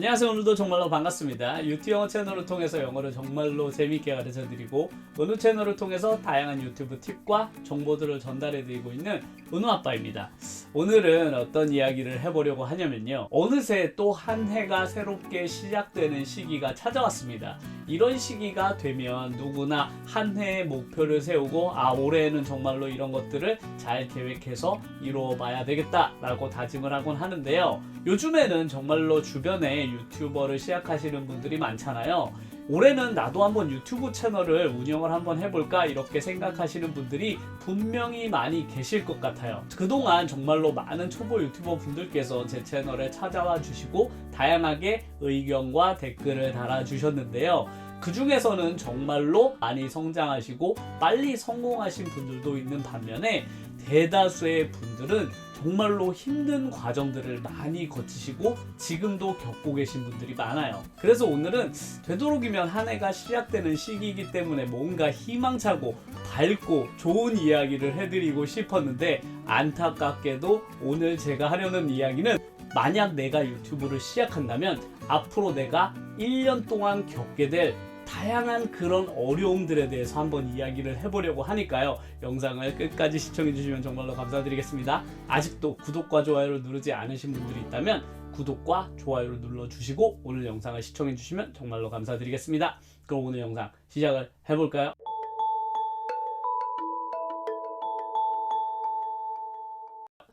안녕하세요. 오늘도 정말로 반갑습니다. 유튜브 영어 채널을 통해서 영어를 정말로 재미있게 가르쳐 드리고 은우 채널을 통해서 다양한 유튜브 팁과 정보들을 전달해 드리고 있는 은우 아빠입니다. 오늘은 어떤 이야기를 해보려고 하냐면요. 어느새 또 한 해가 새롭게 시작되는 시기가 찾아왔습니다. 이런 시기가 되면 누구나 한 해의 목표를 세우고 아 올해에는 정말로 이런 것들을 잘 계획해서 이루어 봐야 되겠다라고 다짐을 하곤 하는데요. 요즘에는 정말로 주변에 유튜버를 시작하시는 분들이 많잖아요. 올해는 나도 한번 유튜브 채널을 운영을 한번 해볼까 이렇게 생각하시는 분들이 분명히 많이 계실 것 같아요. 그동안 정말로 많은 초보 유튜버 분들께서 제 채널에 찾아와 주시고 다양하게 의견과 댓글을 달아주셨는데요. 그 중에서는 정말로 많이 성장하시고 빨리 성공하신 분들도 있는 반면에 대다수의 분들은 정말로 힘든 과정들을 많이 거치시고 지금도 겪고 계신 분들이 많아요. 그래서 오늘은 되도록이면 한 해가 시작되는 시기이기 때문에 뭔가 희망차고 밝고 좋은 이야기를 해드리고 싶었는데 안타깝게도 오늘 제가 하려는 이야기는 만약 내가 유튜브를 시작한다면 앞으로 내가 1년 동안 겪게 될 다양한 그런 어려움들에 대해서 한번 이야기를 해보려고 하니까요. 영상을 끝까지 시청해주시면 정말로 감사드리겠습니다. 아직도 구독과 좋아요를 누르지 않으신 분들이 있다면 구독과 좋아요를 눌러주시고 오늘 영상을 시청해주시면 정말로 감사드리겠습니다. 그럼 오늘 영상 시작을 해볼까요?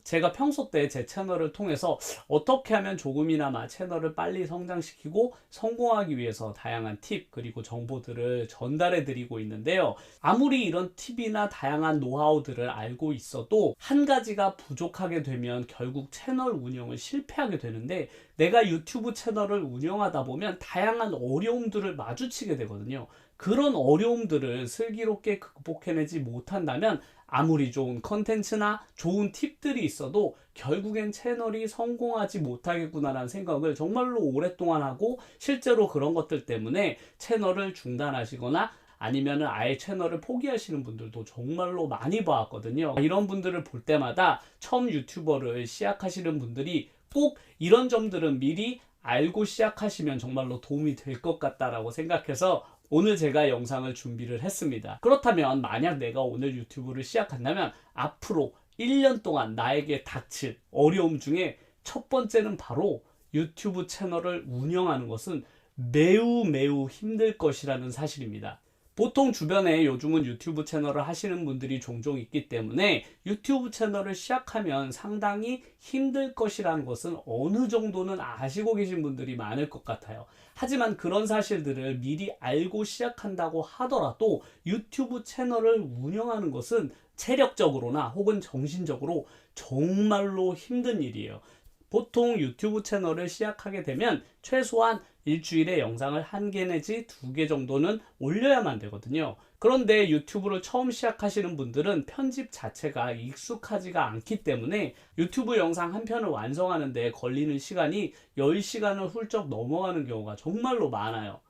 제가 평소 때 제 채널을 통해서 어떻게 하면 조금이나마 채널을 빨리 성장시키고 성공하기 위해서 다양한 팁 그리고 정보들을 전달해 드리고 있는데요. 아무리 이런 팁이나 다양한 노하우들을 알고 있어도 한 가지가 부족하게 되면 결국 채널 운영을 실패하게 되는데 내가 유튜브 채널을 운영하다 보면 다양한 어려움들을 마주치게 되거든요. 그런 어려움들을 슬기롭게 극복해내지 못한다면 아무리 좋은 컨텐츠나 좋은 팁들이 있어도 결국엔 채널이 성공하지 못하겠구나라는 생각을 정말로 오랫동안 하고 실제로 그런 것들 때문에 채널을 중단하시거나 아니면은 아예 채널을 포기하시는 분들도 정말로 많이 봐왔거든요. 이런 분들을 볼 때마다 처음 유튜버를 시작하시는 분들이 꼭 이런 점들은 미리 알고 시작하시면 정말로 도움이 될 것 같다라고 생각해서 오늘 제가 영상을 준비를 했습니다. 그렇다면 만약 내가 오늘 유튜브를 시작한다면 앞으로 1년 동안 나에게 닥칠 어려움 중에 첫 번째는 바로 유튜브 채널을 운영하는 것은 매우 매우 힘들 것이라는 사실입니다. 보통 주변에 요즘은 유튜브 채널을 하시는 분들이 종종 있기 때문에 유튜브 채널을 시작하면 상당히 힘들 것이라는 것은 어느 정도는 아시고 계신 분들이 많을 것 같아요. 하지만 그런 사실들을 미리 알고 시작한다고 하더라도 유튜브 채널을 운영하는 것은 체력적으로나 혹은 정신적으로 정말로 힘든 일이에요. 보통 유튜브 채널을 시작하게 되면 최소한 일주일에 영상을 한 개 내지 두 개 정도는 올려야만 되거든요. 그런데 유튜브를 처음 시작하시는 분들은 편집 자체가 익숙하지가 않기 때문에 유튜브 영상 한 편을 완성하는데 걸리는 시간이 10시간을 훌쩍 넘어가는 경우가 정말로 많아요.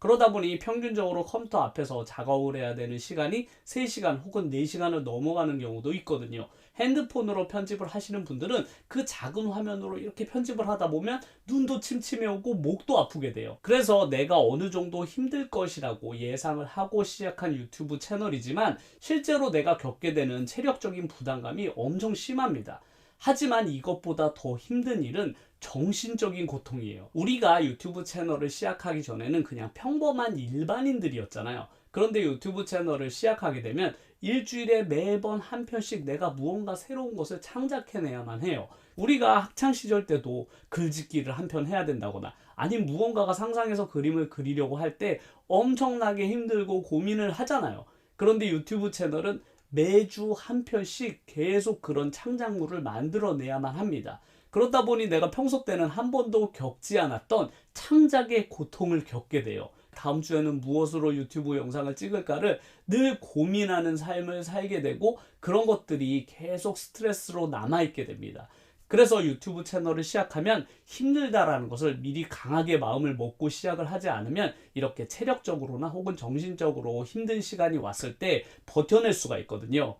그러다 보니 평균적으로 컴퓨터 앞에서 작업을 해야 되는 시간이 3시간 혹은 4시간을 넘어가는 경우도 있거든요. 핸드폰으로 편집을 하시는 분들은 그 작은 화면으로 이렇게 편집을 하다 보면 눈도 침침해 오고 목도 아프게 돼요. 그래서 내가 어느 정도 힘들 것이라고 예상을 하고 시작한 유튜브 채널이지만 실제로 내가 겪게 되는 체력적인 부담감이 엄청 심합니다. 하지만 이것보다 더 힘든 일은 정신적인 고통이에요. 우리가 유튜브 채널을 시작하기 전에는 그냥 평범한 일반인들이었잖아요. 그런데 유튜브 채널을 시작하게 되면 일주일에 매번 한 편씩 내가 무언가 새로운 것을 창작해내야만 해요. 우리가 학창 시절 때도 글짓기를 한 편 해야 된다거나 아니면 무언가가 상상해서 그림을 그리려고 할 때 엄청나게 힘들고 고민을 하잖아요. 그런데 유튜브 채널은 매주 한 편씩 계속 그런 창작물을 만들어내야만 합니다. 그러다 보니 내가 평소 때는 한 번도 겪지 않았던 창작의 고통을 겪게 돼요. 다음 주에는 무엇으로 유튜브 영상을 찍을까를 늘 고민하는 삶을 살게 되고 그런 것들이 계속 스트레스로 남아있게 됩니다. 그래서 유튜브 채널을 시작하면 힘들다라는 것을 미리 강하게 마음을 먹고 시작을 하지 않으면 이렇게 체력적으로나 혹은 정신적으로 힘든 시간이 왔을 때 버텨낼 수가 있거든요.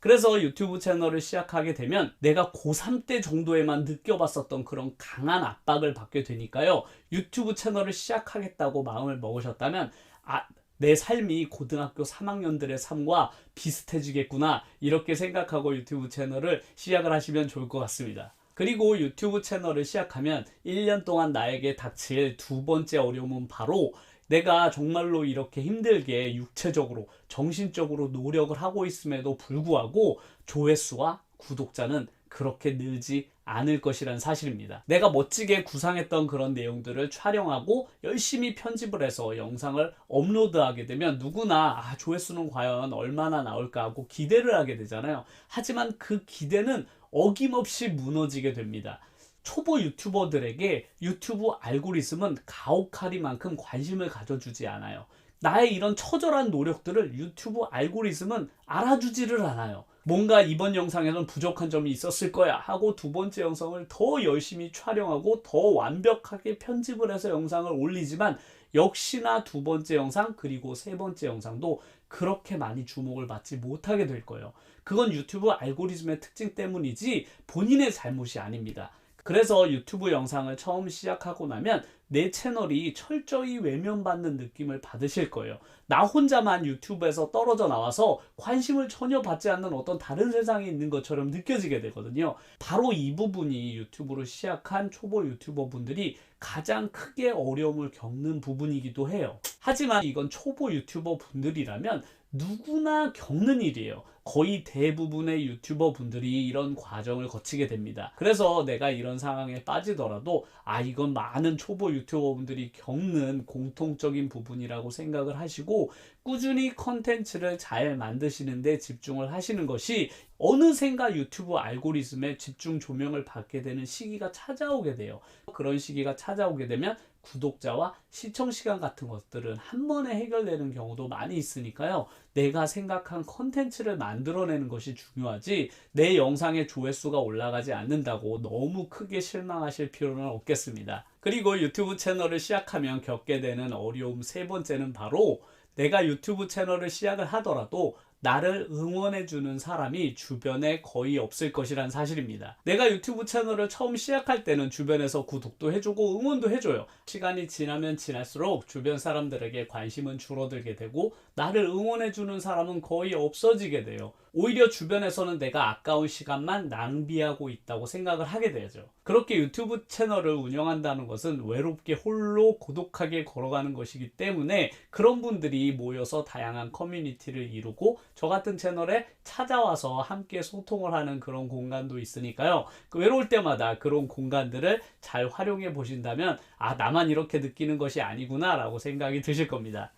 그래서 유튜브 채널을 시작하게 되면 내가 고3 때 정도에만 느껴봤었던 그런 강한 압박을 받게 되니까요. 유튜브 채널을 시작하겠다고 마음을 먹으셨다면, 아, 내 삶이 고등학교 3학년들의 삶과 비슷해지겠구나. 이렇게 생각하고 유튜브 채널을 시작을 하시면 좋을 것 같습니다. 그리고 유튜브 채널을 시작하면 1년 동안 나에게 닥칠 두 번째 어려움은 바로 내가 정말로 이렇게 힘들게 육체적으로, 정신적으로 노력을 하고 있음에도 불구하고 조회수와 구독자는 그렇게 늘지 않을 것이란 사실입니다. 내가 멋지게 구상했던 그런 내용들을 촬영하고 열심히 편집을 해서 영상을 업로드하게 되면 누구나 아, 조회수는 과연 얼마나 나올까 하고 기대를 하게 되잖아요. 하지만 그 기대는 어김없이 무너지게 됩니다. 초보 유튜버들에게 유튜브 알고리즘은 가혹하리만큼 관심을 가져주지 않아요. 나의 이런 처절한 노력들을 유튜브 알고리즘은 알아주지를 않아요. 뭔가 이번 영상에는 부족한 점이 있었을 거야 하고 두 번째 영상을 더 열심히 촬영하고 더 완벽하게 편집을 해서 영상을 올리지만 역시나 두 번째 영상 그리고 세 번째 영상도 그렇게 많이 주목을 받지 못하게 될 거예요. 그건 유튜브 알고리즘의 특징 때문이지 본인의 잘못이 아닙니다. 그래서 유튜브 영상을 처음 시작하고 나면 내 채널이 철저히 외면받는 느낌을 받으실 거예요. 나 혼자만 유튜브에서 떨어져 나와서 관심을 전혀 받지 않는 어떤 다른 세상에 있는 것처럼 느껴지게 되거든요. 바로 이 부분이 유튜브를 시작한 초보 유튜버 분들이 가장 크게 어려움을 겪는 부분이기도 해요. 하지만 이건 초보 유튜버 분들이라면 누구나 겪는 일이에요. 거의 대부분의 유튜버 분들이 이런 과정을 거치게 됩니다. 그래서 내가 이런 상황에 빠지더라도 아, 이건 많은 초보 유튜버 분들이 겪는 공통적인 부분이라고 생각을 하시고 꾸준히 컨텐츠를 잘 만드시는데 집중을 하시는 것이 어느샌가 유튜브 알고리즘에 집중 조명을 받게 되는 시기가 찾아오게 돼요. 그런 시기가 찾아오게 되면 구독자와 시청 시간 같은 것들은 한 번에 해결되는 경우도 많이 있으니까요. 내가 생각한 컨텐츠를 만들어내는 것이 중요하지 내 영상의 조회수가 올라가지 않는다고 너무 크게 실망하실 필요는 없겠습니다. 그리고 유튜브 채널을 시작하면 겪게 되는 어려움 세 번째는 바로 내가 유튜브 채널을 시작을 하더라도 나를 응원해주는 사람이 주변에 거의 없을 것이란 사실입니다. 내가 유튜브 채널을 처음 시작할 때는 주변에서 구독도 해주고 응원도 해줘요. 시간이 지나면 지날수록 주변 사람들에게 관심은 줄어들게 되고 나를 응원해주는 사람은 거의 없어지게 돼요. 오히려 주변에서는 내가 아까운 시간만 낭비하고 있다고 생각을 하게 되죠. 그렇게 유튜브 채널을 운영한다는 것은 외롭게 홀로 고독하게 걸어가는 것이기 때문에 그런 분들이 모여서 다양한 커뮤니티를 이루고 저 같은 채널에 찾아와서 함께 소통을 하는 그런 공간도 있으니까요. 그 외로울 때마다 그런 공간들을 잘 활용해 보신다면 아, 나만 이렇게 느끼는 것이 아니구나 라고 생각이 드실 겁니다.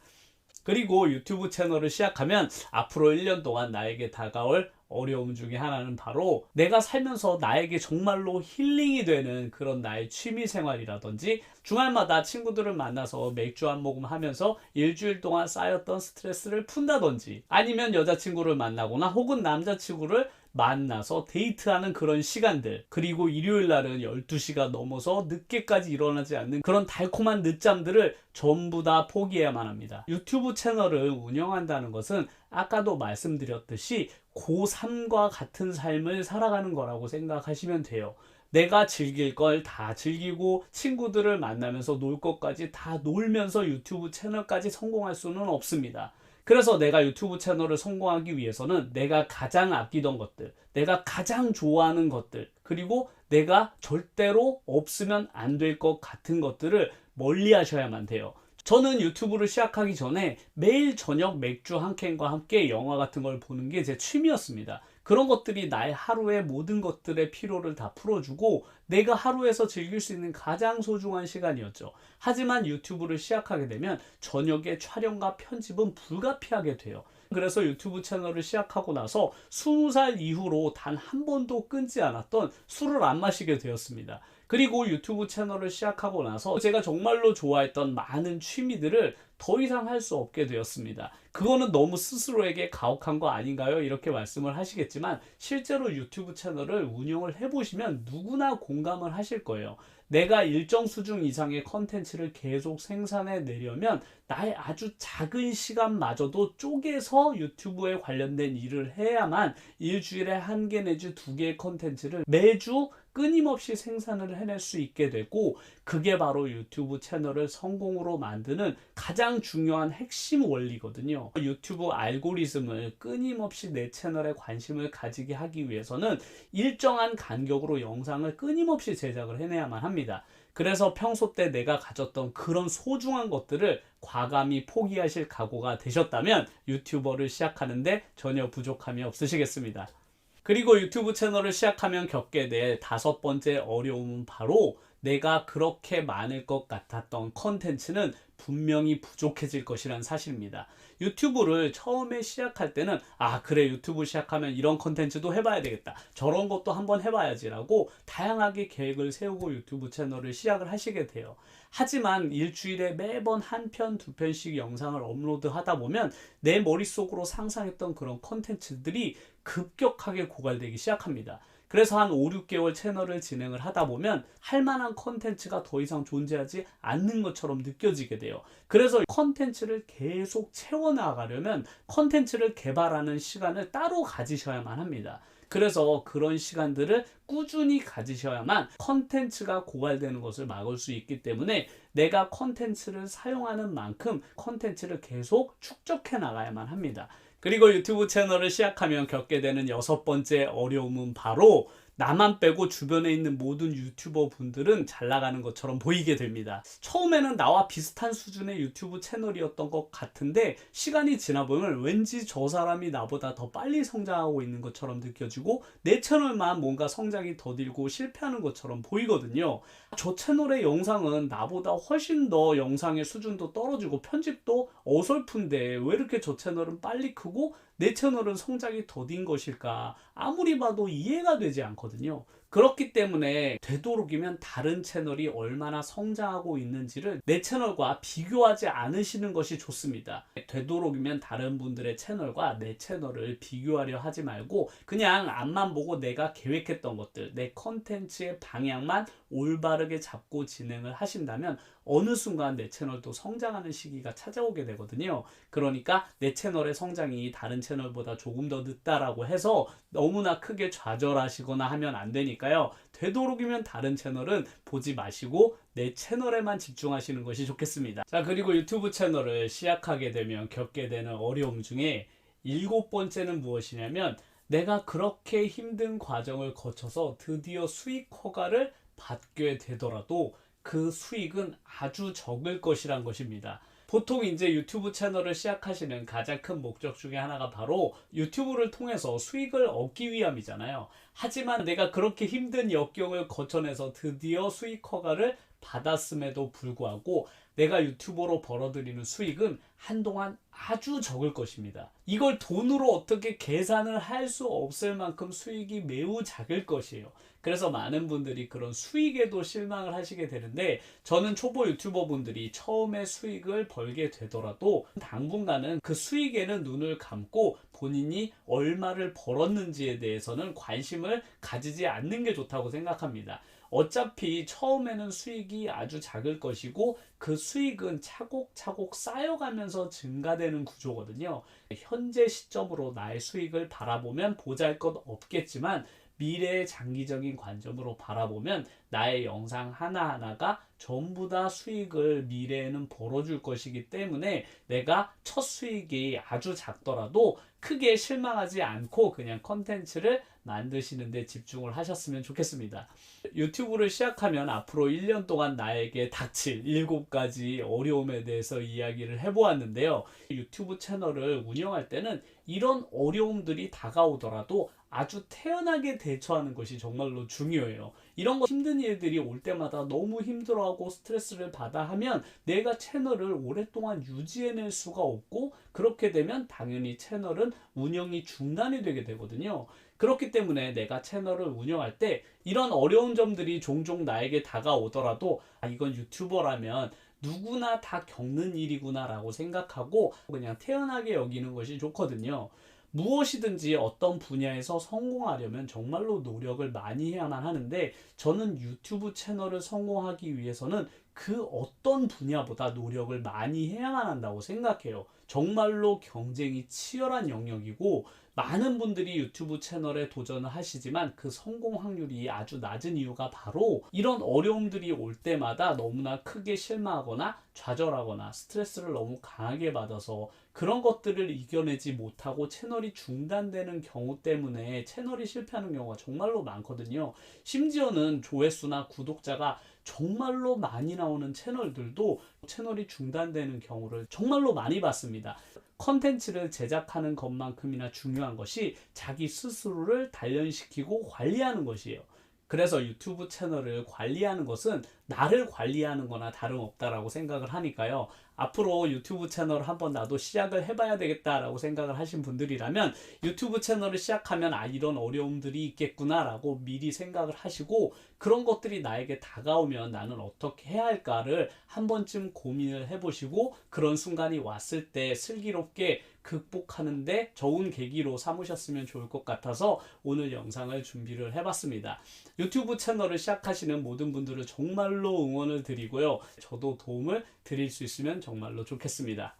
그리고 유튜브 채널을 시작하면 앞으로 1년 동안 나에게 다가올 어려움 중에 하나는 바로 내가 살면서 나에게 정말로 힐링이 되는 그런 나의 취미 생활이라든지 주말마다 친구들을 만나서 맥주 한 모금 하면서 일주일 동안 쌓였던 스트레스를 푼다든지 아니면 여자친구를 만나거나 혹은 남자친구를 만나서 데이트하는 그런 시간들 그리고 일요일 날은 12시가 넘어서 늦게까지 일어나지 않는 그런 달콤한 늦잠들을 전부 다 포기해야만 합니다. 유튜브 채널을 운영한다는 것은 아까도 말씀드렸듯이 고3과 같은 삶을 살아가는 거라고 생각하시면 돼요. 내가 즐길 걸 다 즐기고 친구들을 만나면서 놀 것까지 다 놀면서 유튜브 채널까지 성공할 수는 없습니다. 그래서 내가 유튜브 채널을 성공하기 위해서는 내가 가장 아끼던 것들, 내가 가장 좋아하는 것들, 그리고 내가 절대로 없으면 안 될 것 같은 것들을 멀리 하셔야만 돼요. 저는 유튜브를 시작하기 전에 매일 저녁 맥주 한 캔과 함께 영화 같은 걸 보는 게 제 취미였습니다. 그런 것들이 나의 하루의 모든 것들의 피로를 다 풀어주고 내가 하루에서 즐길 수 있는 가장 소중한 시간이었죠. 하지만 유튜브를 시작하게 되면 저녁에 촬영과 편집은 불가피하게 돼요. 그래서 유튜브 채널을 시작하고 나서 20살 이후로 단 한 번도 끊지 않았던 술을 안 마시게 되었습니다. 그리고 유튜브 채널을 시작하고 나서 제가 정말로 좋아했던 많은 취미들을 더 이상 할 수 없게 되었습니다. 그거는 너무 스스로에게 가혹한 거 아닌가요? 이렇게 말씀을 하시겠지만 실제로 유튜브 채널을 운영을 해보시면 누구나 공감을 하실 거예요. 내가 일정 수준 이상의 컨텐츠를 계속 생산해 내려면 나의 아주 작은 시간마저도 쪼개서 유튜브에 관련된 일을 해야만 일주일에 한 개 내지 두 개의 컨텐츠를 매주 끊임없이 생산을 해낼 수 있게 되고 그게 바로 유튜브 채널을 성공으로 만드는 가장 중요한 핵심 원리거든요. 유튜브 알고리즘을 끊임없이 내 채널에 관심을 가지게 하기 위해서는 일정한 간격으로 영상을 끊임없이 제작을 해내야만 합니다. 그래서 평소 때 내가 가졌던 그런 소중한 것들을 과감히 포기하실 각오가 되셨다면 유튜버를 시작하는데 전혀 부족함이 없으시겠습니다. 그리고 유튜브 채널을 시작하면 겪게 될 다섯 번째 어려움은 바로 내가 그렇게 많을 것 같았던 컨텐츠는 분명히 부족해질 것이란 사실입니다. 유튜브를 처음에 시작할 때는 아 그래 유튜브 시작하면 이런 컨텐츠도 해봐야 되겠다 저런 것도 한번 해봐야지라고 다양하게 계획을 세우고 유튜브 채널을 시작을 하시게 돼요. 하지만 일주일에 매번 한 편, 두 편씩 영상을 업로드 하다 보면 내 머릿속으로 상상했던 그런 컨텐츠들이 급격하게 고갈되기 시작합니다. 그래서 한 5, 6개월 채널을 진행을 하다 보면 할 만한 컨텐츠가 더 이상 존재하지 않는 것처럼 느껴지게 돼요. 그래서 컨텐츠를 계속 채워나가려면 컨텐츠를 개발하는 시간을 따로 가지셔야만 합니다. 그래서 그런 시간들을 꾸준히 가지셔야만 컨텐츠가 고갈되는 것을 막을 수 있기 때문에 내가 컨텐츠를 사용하는 만큼 컨텐츠를 계속 축적해 나가야만 합니다. 그리고 유튜브 채널을 시작하면 겪게 되는 여섯 번째 어려움은 바로 나만 빼고 주변에 있는 모든 유튜버 분들은 잘 나가는 것처럼 보이게 됩니다. 처음에는 나와 비슷한 수준의 유튜브 채널이었던 것 같은데 시간이 지나 보면 왠지 저 사람이 나보다 더 빨리 성장하고 있는 것처럼 느껴지고 내 채널만 뭔가 성장이 더딜고 실패하는 것처럼 보이거든요. 저 채널의 영상은 나보다 훨씬 더 영상의 수준도 떨어지고 편집도 어설픈데 왜 이렇게 저 채널은 빨리 크고 내 채널은 성장이 더딘 것일까 아무리 봐도 이해가 되지 않거든요. 그렇기 때문에 되도록이면 다른 채널이 얼마나 성장하고 있는지를 내 채널과 비교하지 않으시는 것이 좋습니다. 되도록이면 다른 분들의 채널과 내 채널을 비교하려 하지 말고 그냥 앞만 보고 내가 계획했던 것들, 내 컨텐츠의 방향만 올바르게 잡고 진행을 하신다면 어느 순간 내 채널도 성장하는 시기가 찾아오게 되거든요. 그러니까 내 채널의 성장이 다른 채널보다 조금 더 늦다라고 해서 너무나 크게 좌절하시거나 하면 안 되 니까요. 되도록이면 다른 채널은 보지 마시고 내 채널에만 집중하시는 것이 좋겠습니다. 자, 그리고 유튜브 채널을 시작하게 되면 겪게 되는 어려움 중에 일곱 번째는 무엇이냐면 내가 그렇게 힘든 과정을 거쳐서 드디어 수익 허가를 받게 되더라도 그 수익은 아주 적을 것이란 것입니다. 보통 이제 유튜브 채널을 시작하시는 가장 큰 목적 중에 하나가 바로 유튜브를 통해서 수익을 얻기 위함이잖아요. 하지만 내가 그렇게 힘든 역경을 거쳐내서 드디어 수익 허가를 받았음에도 불구하고 내가 유튜버로 벌어들이는 수익은 한동안 아주 적을 것입니다. 이걸 돈으로 어떻게 계산을 할 수 없을 만큼 수익이 매우 작을 것이에요. 그래서 많은 분들이 그런 수익에도 실망을 하시게 되는데 저는 초보 유튜버 분들이 처음에 수익을 벌게 되더라도 당분간은 그 수익에는 눈을 감고 본인이 얼마를 벌었는지에 대해서는 관심을 가지지 않는 게 좋다고 생각합니다. 어차피 처음에는 수익이 아주 작을 것이고 그 수익은 차곡차곡 쌓여가면서 증가되는 구조거든요. 현재 시점으로 나의 수익을 바라보면 보잘 것 없겠지만 미래의 장기적인 관점으로 바라보면 나의 영상 하나하나가 전부 다 수익을 미래에는 벌어줄 것이기 때문에 내가 첫 수익이 아주 작더라도 크게 실망하지 않고 그냥 컨텐츠를 만드시는데 집중을 하셨으면 좋겠습니다. 유튜브를 시작하면 앞으로 1년 동안 나에게 닥칠 7가지 어려움에 대해서 이야기를 해보았는데요. 유튜브 채널을 운영할 때는 이런 어려움들이 다가오더라도 아주 태연하게 대처하는 것이 정말로 중요해요. 이런 거 힘든 일들이 올 때마다 너무 힘들어하고 스트레스를 받아 하면 내가 채널을 오랫동안 유지해낼 수가 없고 그렇게 되면 당연히 채널은 운영이 중단이 되게 되거든요. 그렇기 때문에 내가 채널을 운영할 때 이런 어려운 점들이 종종 나에게 다가오더라도 아, 이건 유튜버라면 누구나 다 겪는 일이구나라고 생각하고 그냥 태연하게 여기는 것이 좋거든요. 무엇이든지 어떤 분야에서 성공하려면 정말로 노력을 많이 해야만 하는데 저는 유튜브 채널을 성공하기 위해서는 그 어떤 분야보다 노력을 많이 해야만 한다고 생각해요. 정말로 경쟁이 치열한 영역이고 많은 분들이 유튜브 채널에 도전을 하시지만 그 성공 확률이 아주 낮은 이유가 바로 이런 어려움들이 올 때마다 너무나 크게 실망하거나 좌절하거나 스트레스를 너무 강하게 받아서 그런 것들을 이겨내지 못하고 채널이 중단되는 경우 때문에 채널이 실패하는 경우가 정말로 많거든요. 심지어는 조회수나 구독자가 정말로 많이 나오는 채널들도 채널이 중단되는 경우를 정말로 많이 봤습니다. 컨텐츠를 제작하는 것만큼이나 중요한 것이 자기 스스로를 단련시키고 관리하는 것이에요. 그래서 유튜브 채널을 관리하는 것은 나를 관리하는 거나 다름없다라고 생각을 하니까요. 앞으로 유튜브 채널을 한번 나도 시작을 해봐야 되겠다라고 생각을 하신 분들이라면 유튜브 채널을 시작하면 아, 이런 어려움들이 있겠구나라고 미리 생각을 하시고 그런 것들이 나에게 다가오면 나는 어떻게 해야 할까를 한 번쯤 고민을 해보시고 그런 순간이 왔을 때 슬기롭게 극복하는데 좋은 계기로 삼으셨으면 좋을 것 같아서 오늘 영상을 준비를 해봤습니다. 유튜브 채널을 시작하시는 모든 분들을 정말로 응원을 드리고요. 저도 도움을 드릴 수 있으면 정말로 좋겠습니다.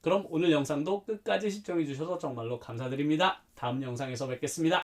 그럼 오늘 영상도 끝까지 시청해 주셔서 정말로 감사드립니다. 다음 영상에서 뵙겠습니다.